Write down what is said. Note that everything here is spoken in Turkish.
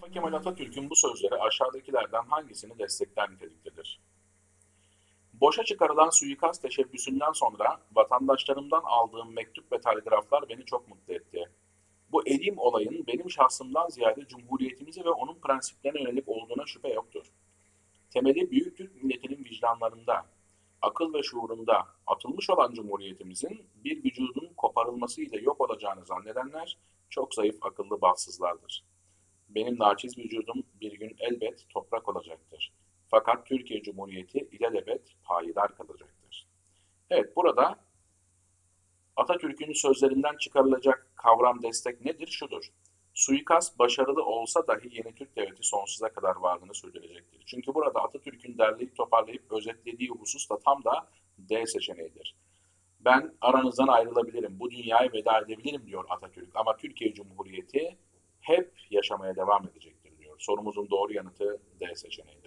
Mustafa Kemal Atatürk'ün bu sözleri aşağıdakilerden hangisini destekler niteliktedir? Boşa çıkarılan suikast teşebbüsünden sonra vatandaşlarımdan aldığım mektup ve telgraflar beni çok mutlu etti. Bu elim olayın benim şahsımdan ziyade Cumhuriyetimize ve onun prensiplerine yönelik olduğuna şüphe yoktur. Temeli büyük Türk milletinin vicdanlarında, akıl ve şuurunda atılmış olan Cumhuriyetimizin bir vücudun koparılmasıyla yok olacağını zannedenler çok zayıf akıllı bahtsızlardır. Benim naçiz vücudum bir gün elbet toprak olacaktır. Fakat Türkiye Cumhuriyeti ilelebet payidar kalacaktır. Evet burada Atatürk'ün sözlerinden çıkarılacak kavram destek nedir? Şudur. Suikast başarılı olsa dahi yeni Türk Devleti sonsuza kadar varlığını sürdürecektir. Çünkü burada Atatürk'ün derleyip toparlayıp özetlediği husus da tam da D seçeneğidir. Ben aranızdan ayrılabilirim, bu dünyaya veda edebilirim diyor Atatürk. Ama Türkiye Cumhuriyeti hep yaşamaya devam edecektir diyor. Sorumuzun doğru yanıtı D seçeneği.